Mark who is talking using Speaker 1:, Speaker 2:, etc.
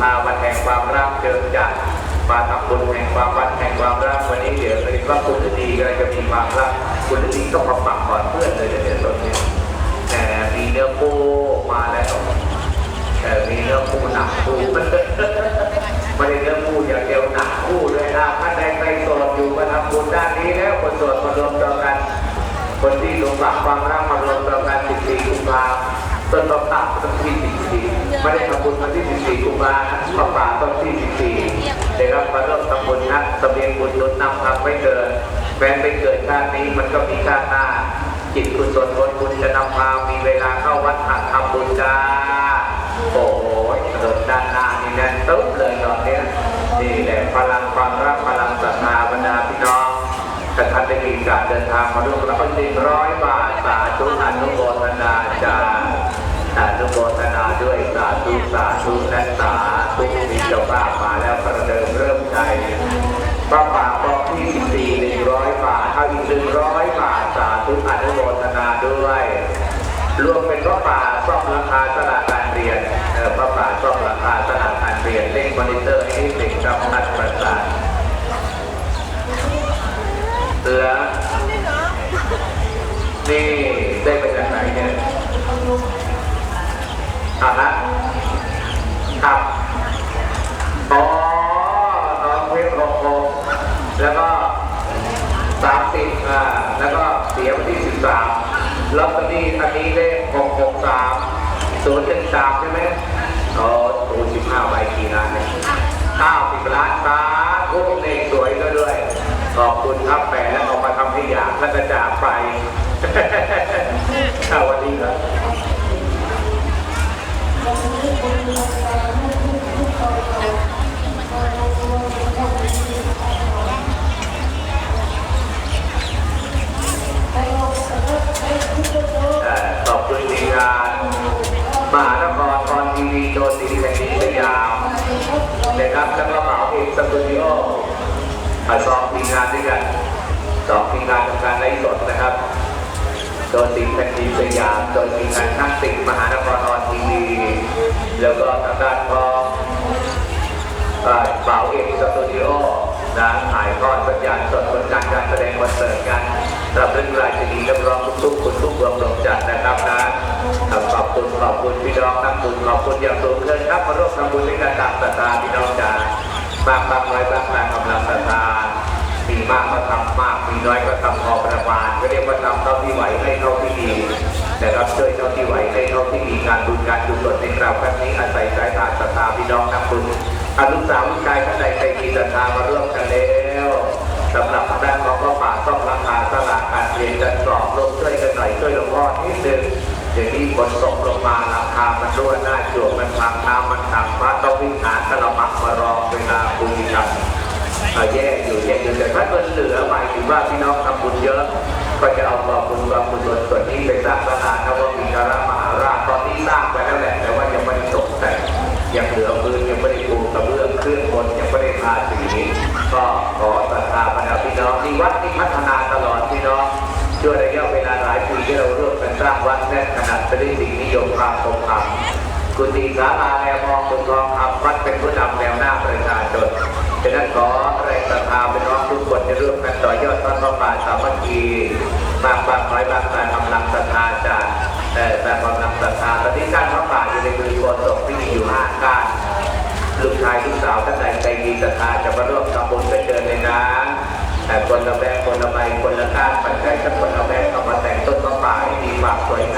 Speaker 1: ภาวันแห่งความรักเจิมจัดมาทำบุญแห่งความวันแห่งความรักวันนี้เดี๋ยวเรียกว่าคุณดีก็จะมีความรักคุณดีต้องมาปักก่อนเพื่อนเลยเดี๋ยวตอนนี้แต่มีเนื้อปูมาแล้วแต่มีเนื้อคู่หนักคู่ไม่ได้เนื้อคู่อย่างเดียวหนักคู่เลยนะท่านใดไปโสดอยู่มาทำบุญด้านนี้แล้วคนโสดมารวมตัวกัน คนที่หลงรักความรักมารวมตัวกัน14กุมภา ต้นมะพร้าวต้นที่14ไม่ได้ทำบุญวันที่ 14กุมภาพันธ์มะพร้าวต้นที่ 14ได้รับมาร่วมทำบุญนะตะเบียงบุญหนุนนำทำไม่เกิดแม้ไปเกิดชาตินี้มันก็มีชาติหน้าจิตกุศลผลบุญจะนำพามีเวลาเข้าวัดหัดทำบุญจ้า โอ้โหถนนด้านหน้านี่แน่นตุ๊บเลยตอนเนี้ยนี่แหละพลังความรักพลังศรัทธาบรรดาพี่น้องถ้าท่านได้มีการเดินทางมาร่วมรับหนึ่งร้อยบาทสาธุอนุโมทนาจ้า อนุโมทนาด้วยสาธุสาธุและสาธุมีเจ้าภาพมาแล้วประเดิมเริ่มใจพระป่าบอกที่สี่หนึ่งร้อยบาทเอาอีกหนึ่งร้อยบาทสาธุอนุโมทนาด้วยรวมเป็นพระป่าซ่อมราคาสลากการเรียนพระป่าซ่อมราคาสลากการเรียนเลขมอนิเตอร์ให้เด็กกับนัดประสานเสือนี่ได้มาจากไหนเนี่ย อะฮะครับอ๋อน้องเพชรหกหกแล้วก็สามสิบอ่าแล้วก็เสียวันที่สิบสามลอตเตอรี่อันนี้เลขหกหกสามศูนย์หนึ่งสามใช่ไหมอ๋อศูนย์สิบห้าใบกี่ล้านเนี่ยเก้าสิบล้านบาทพวกเลขสวยก็ด้วย ขอบคุณครับแหมแล้วออกมาทำให้อยากแล้วก็จากไป สองทีมงานด้วยกันสองทีมงานทำการไลฟ์สดนะครับ โดนดีแห่งนี้สยามโดยทีมงานนักติดมหานครออนทีวีแล้วก็ทางด้านของเอ่อเป่าเอกสตูดิโอนะถ่ายทอดสัญญาณสดผลการการแสดงคอนเสิร์ตกันสำหรับเรื่องรายจะดีรับรองทุกๆคนทุกเมืองลงจัดนะครับนะขอบคุณขอบคุณพี่น้องนักบุญขอบคุณอย่างสูงเกินครับมาร่วมทำบุญด้วยกันตามศรัทธาพี่น้องจ๋ามากบางน้อยบางตามกำลังศรัทธา มากก็ทำมากมีน้อยก็ทำพอประมาณก็เรียกว่าทำเท่าที่ไหวให้เท่าที่ดีนะครับช่วยเท่าที่ไหวให้เท่าที่มีการบุญการกุศลในคราวครั้งนี้อาศัยสายตาศรัทธาพี่น้องนักบุญอนุสาวรีย์ชายท่านใดใจมีศรัทธามาร่วมกันแล้วสำหรับทางด้านของพระป่าต้องราคาสลากการเรียนกันกรอบลงช่วยกันหน่อยช่วยหลวงพ่อนิดนึงอย่างนี้ฝนตกลงมาราคามันรั่วหน้าจวบมันพังน้ำมันขังพระต้องวิ่งหากระมังมารอเวลาคุยกัน แยกอยู่แยกอยู่แต่ถ้าเกินเหลือหมายถึงว่าพี่น้องทำบุญเยอะ ก็จะเอาความบุญความบุญส่วนส่วนนี้ไปสร้างสถานนวมินทรมหาราชตอนนี้สร้างไปแล้วแหละแต่ว่ายังไม่ได้ตกแต่งยังเหลือพื้นยังไม่ได้ปูกระเบื้องเครื่องบนยังไม่ได้ทาสีก็ขอศรัทธาบรรดาพี่น้องที่วัดที่พัฒนาตลอดพี่น้องช่วยระยะเวลาหลายปีที่เราร่วมกันสร้างวัดแน่นขนาดเป็นสิ่งนิยมความทรงธรรมกุฏิศาลาแนวมองคุณทองคำวัดเป็นผู้นำแนวหน้าประชาชน คนละแบงคนละใบคนละก้านปัจจัยสักคนละแบงเอามาแต่งต้นก็พร้ายมีความสวยงาม